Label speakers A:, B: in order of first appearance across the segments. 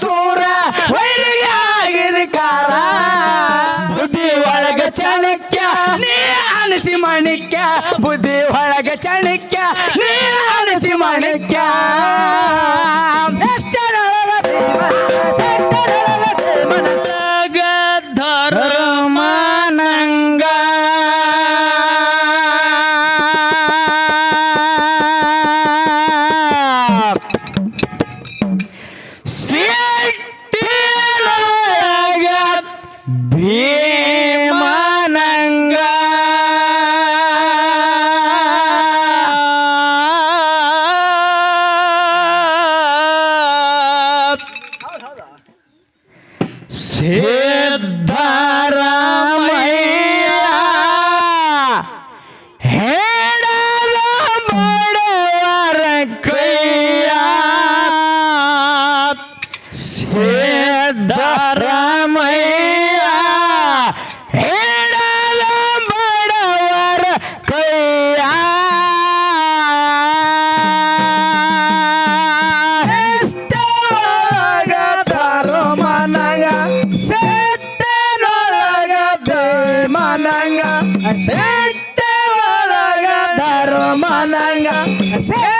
A: ಸೂರ ವೈರಿಯಾಗಿರಿ ಕಾರ ಬುದ್ಧಿ ಒಳಗ ಚಣಕ್ಯ, ನೀ ಅನಿಸಿ ಮಣಿಕ್ಯ. ಬುದ್ಧಿ ಒಳಗ ಚಣಕ್ಯ, ನೀ ಅನಿಸಿ ಮಣಿಕ್ಯ. Be မနိုင်ငံအစေ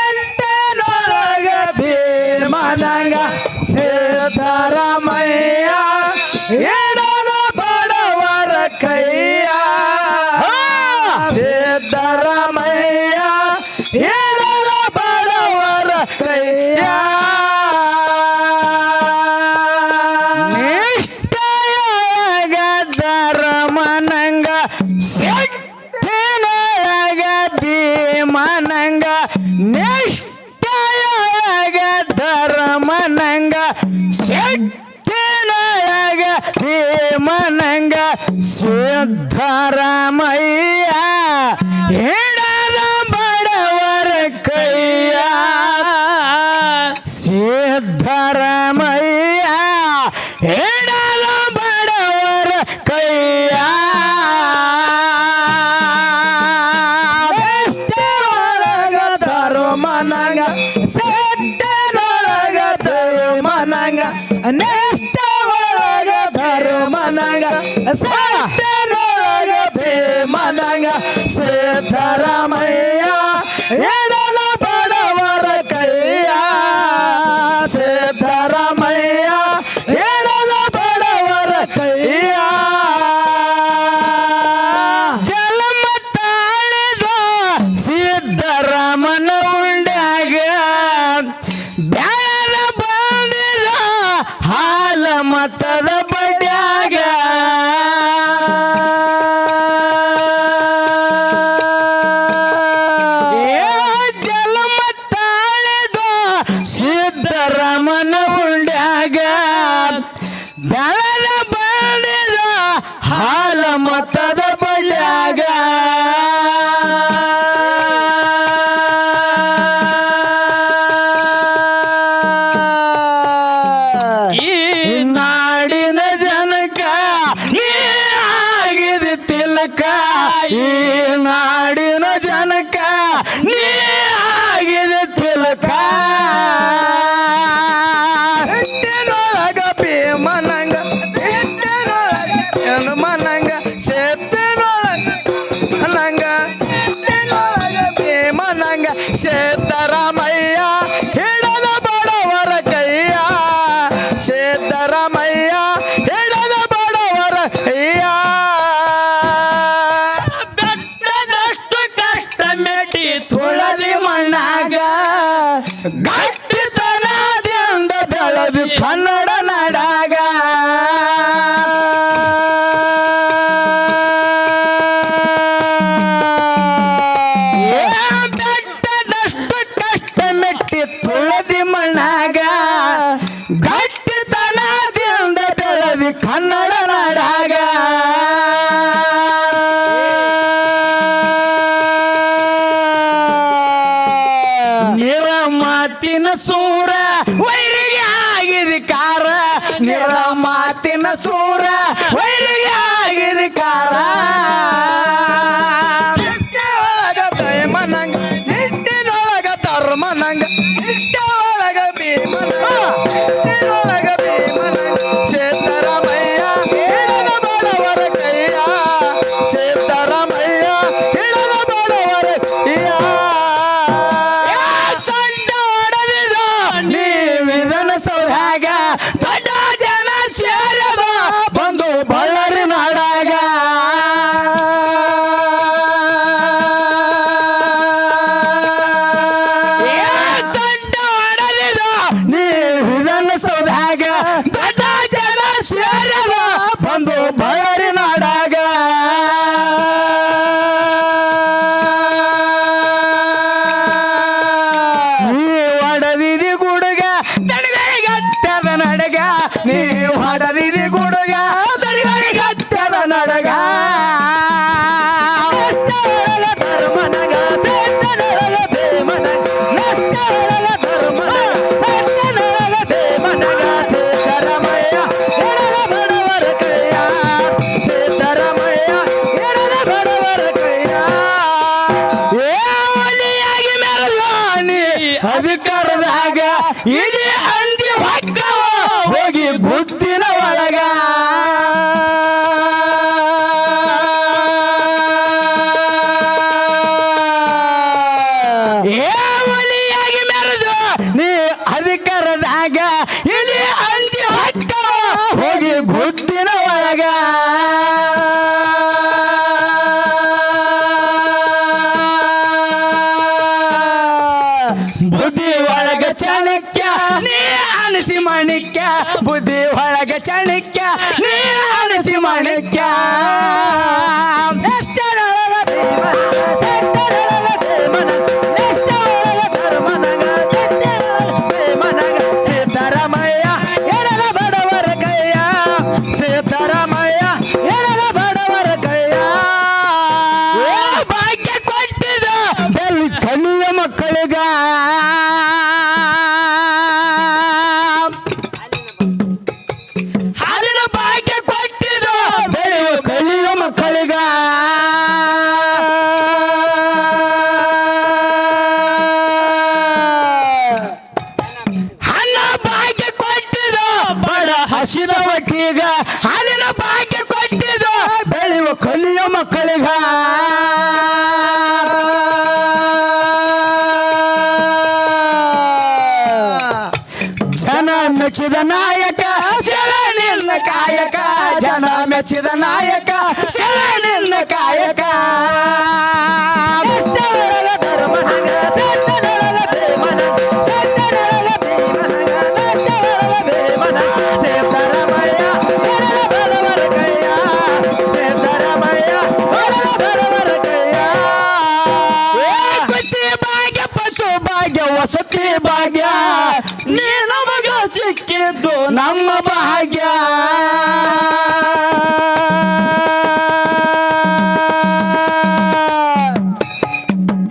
A: ಹೇಳಲ ಬಡವರ ಕೈಯ. ತರು ಮನಗ ಸೆಟ್ಟನೊಳಗ ತರು ಮನಗ. ನೆಷ್ಟ ಒಳಗ ತರು ಮನಗ ಸೆಟ್ಟನೊಳಗ ಮನಗ. ಸಿದ್ದರಾಮಯ್ಯ ಅದಕ್ಕ ಈ ನಾಡಿನ ಜನಕ ನೀ and I ಏ ಒಲಿಯಾಗಿ ಮೆರದಾನಿ ಅಧಿಕಾರದಾಗ ಇಲ್ಲಿ ಅಂಜ ಬುದ್ಧಿ ಒಳಗೆ ಚಳಿ ಕೊಟ್ಟೀಗ ಹಾಲಿನ ಭಾಗ್ಯ ಕೊಟ್ಟಿದ, ಬೆಳೆಯುವ ಕಲಿಯ ಮಕ್ಕಳಿಗ. ಜನ ಮೆಚ್ಚಿದ ನಾಯಕ ನಿನ್ನ ಕಾಯಕ. ಜನ ಮೆಚ್ಚಿದ ನಾಯಕ ನಮ್ಮ ಭಾಗ್ಯ.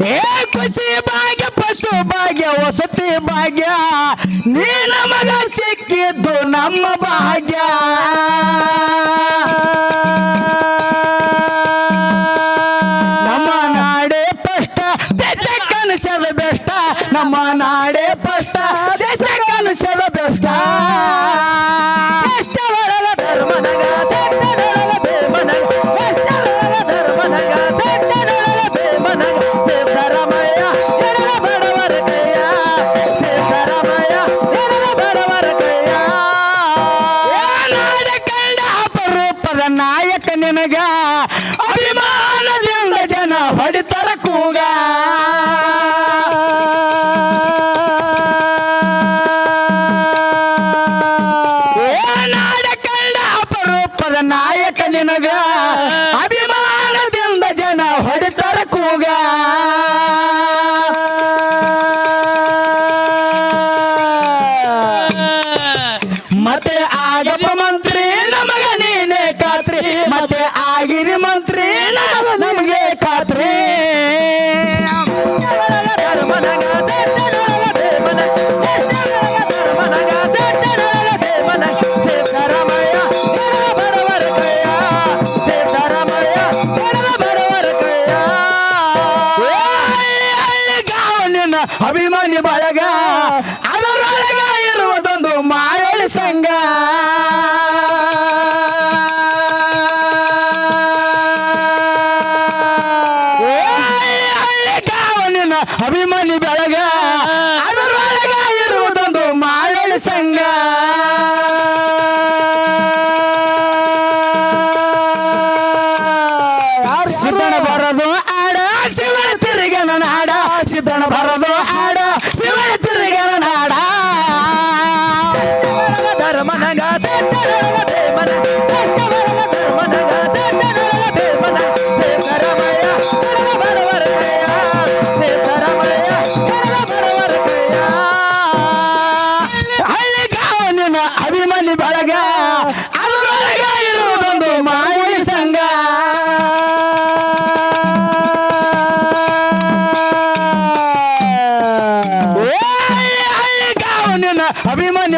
A: ಏ ಖುಷಿ ಭಾಗ್ಯ ಪಶು ಭಾಗ್ಯ ವಸತಿ ಭಾಗ್ಯ ನೀ ನಮಗ ಸಿಕ್ಕಿದ್ದು ನಮ್ಮ maltrato.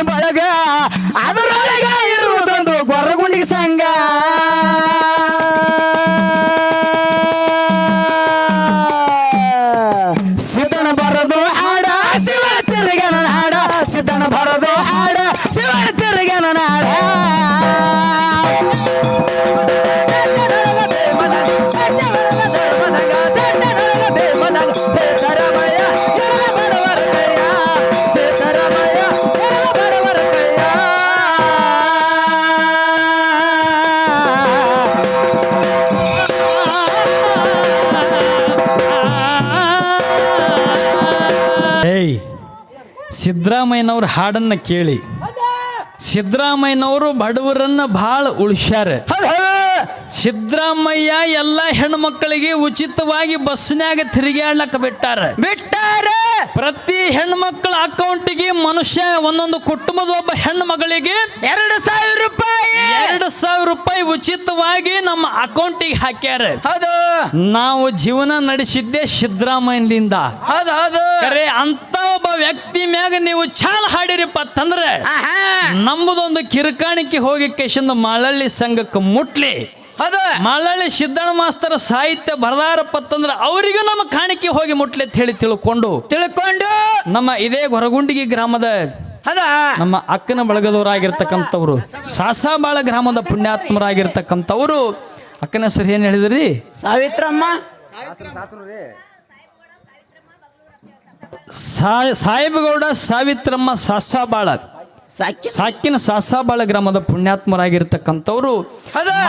B: Anybody ಸಿದ್ದರಾಮಯ್ಯನವ್ರ ಹಾಡನ್ನ ಕೇಳಿ. ಸಿದ್ದರಾಮಯ್ಯನವರು ಬಡವರನ್ನ ಭಾಳ ಉಳಿಸ್ಯಾರ. ಸಿದ್ದರಾಮಯ್ಯ ಎಲ್ಲ ಹೆಣ್ಮಕ್ಕಳಿಗೆ ಉಚಿತವಾಗಿ ಬಸ್ನ್ಯಾಗ ತಿರುಗಾಡ್ಲಕ್ಕ ಬಿಟ್ಟಾರ.
A: ಬಿಟ್ಟಾರ.
B: ಪ್ರತಿ ಹೆಣ್ಮಕ್ಳ ಅಕೌಂಟಿಗೆ ಮನುಷ್ಯ ಒಂದೊಂದು ಕುಟುಂಬದ ಒಬ್ಬ ಹೆಣ್ಣು ಮಗಳಿಗೆ
A: ಎರಡು ಸಾವಿರ ರೂಪಾಯಿ.
B: ಎರಡು ಸಾವಿರ ರೂಪಾಯಿ ಉಚಿತವಾಗಿ ನಮ್ಮ ಅಕೌಂಟಿಗೆ ಹಾಕ್ಯಾರ.
A: ಹೌದು.
B: ನಾವು ಜೀವನ ನಡೆಸಿದ್ದೆ ಸಿದ್ದರಾಮಯ್ಯನಿಂದ.
A: ಹೌದು ಹೌದು.
B: ಕರೆ ಅಂತ ವ್ಯಕ್ತಿ ಮ್ಯಾಗ ನೀವು ಚಾಲ್ ಹಾಡಿರಿಪ್ಪ ಅಂತಂದ್ರೆ. ನಮ್ಮದೊಂದು ಕಿರುಕಾಣಿಕೆ ಹೋಗಿ ಕೇಶಂದ ಮಳಳ್ಳಿ ಸಂಘಕ್ಕೆ ಮುಟ್ಲಿ.
A: ಅದ
B: ಮಳಳ್ಳಿ ಸಿದ್ದಣ್ಣ ಮಾಸ್ತರ ಸಾಹಿತ್ಯ ಬರದಾರಪ್ಪ ಅಂತಂದ್ರೆ ಅವರಿಗೂ ನಮ್ಮ ಕಾಣಿಕೆ ಹೋಗಿ ಮುಟ್ಲಿ ಅಂತ ಹೇಳಿ ತಿಳ್ಕೊಂಡು.
A: ತಿಳ್ಕೊಂಡು.
B: ನಮ್ಮ ಇದೇ ಹೊರಗುಂಡಿಗೆ ಗ್ರಾಮದ
A: ಅದ
B: ನಮ್ಮ ಅಕ್ಕನ ಬಳಗದವರಾಗಿರ್ತಕ್ಕಂಥವ್ರು ಸಾಸಾಬಾಳ ಗ್ರಾಮದ ಪುಣ್ಯಾತ್ಮರಾಗಿರ್ತಕ್ಕಂಥವ್ರು. ಅಕ್ಕನ ಹೆಸರು ಏನು ಹೇಳಿದ್ರಿ?
A: ಸಾವಿತ್ರಮ್ಮ.
B: ಸಾಹೇಬಗೌಡ ಸಾವಿತ್ರಮ್ಮ ಸಾಸಾಬಾಳ.
A: ಸಾಕಿ
B: ಸಾಕಿನ ಸಾಸಾಬಾಳ ಗ್ರಾಮದ ಪುಣ್ಯಾತ್ಮರಾಗಿರ್ತಕ್ಕಂಥವ್ರು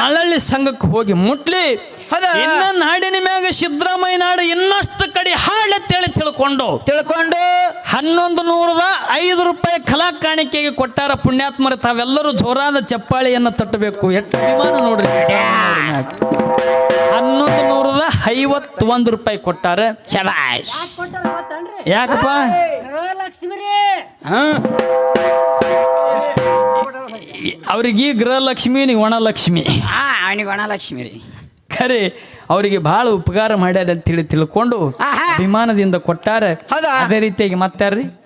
B: ಮಳಳ್ಳಿ ಸಂಘಕ್ಕೆ ಹೋಗಿ ಮುಟ್ಲಿ? ಇನ್ನ ನಾಡಿನ ಮ್ಯಾಗ ಸಿದ್ದರಾಮಯ್ಯ ನಾಡು ಇನ್ನಷ್ಟು ಕಡೆ ತೇಳಿ ತಿಳ್ಕೊಂಡು
A: ತಿಳ್ಕೊಂಡು
B: ಹನ್ನೊಂದು ನೂರದ ಐದು ರೂಪಾಯಿ ಕಲಾ ಕಾಣಿಕೆಗೆ ಕೊಟ್ಟಾರ ಪುಣ್ಯಾತ್ಮರು. ತಾವೆಲ್ಲರೂ ಜೋರಾದ ಚಪ್ಪಾಳಿಯನ್ನು ತಟ್ಟಬೇಕು. ಎಷ್ಟು ಅಭಿಮಾನ ನೋಡ್ರಿ. ಹನ್ನೊಂದು ನೂರದ ಐವತ್ತೊಂದು ರೂಪಾಯಿ ಕೊಟ್ಟಾರ.
A: ಶಬಾಷ್.
B: ಯಾಕಪ್ಪ. ಅವ್ರಿಗೆ ಗೃಹಲಕ್ಷ್ಮಿ ನೀವು ಒಣಲಕ್ಷ್ಮಿ.
A: ಹಾ ಅವನಿಗೆ ಒಣಲಕ್ಷ್ಮಿ ರೀ.
B: ಖರೆ ಅವರಿಗೆ ಬಹಳ ಉಪಕಾರ ಮಾಡ್ಯಾರ ಅಂತೇಳಿ ತಿಳ್ಕೊಂಡು
A: ಆಹಾ.
B: ಅಭಿಮಾನದಿಂದ ಕೊಟ್ಟಾರ? ಅದೇ ರೀತಿಯಾಗಿ ಮತ್ತಾರ್ರಿ?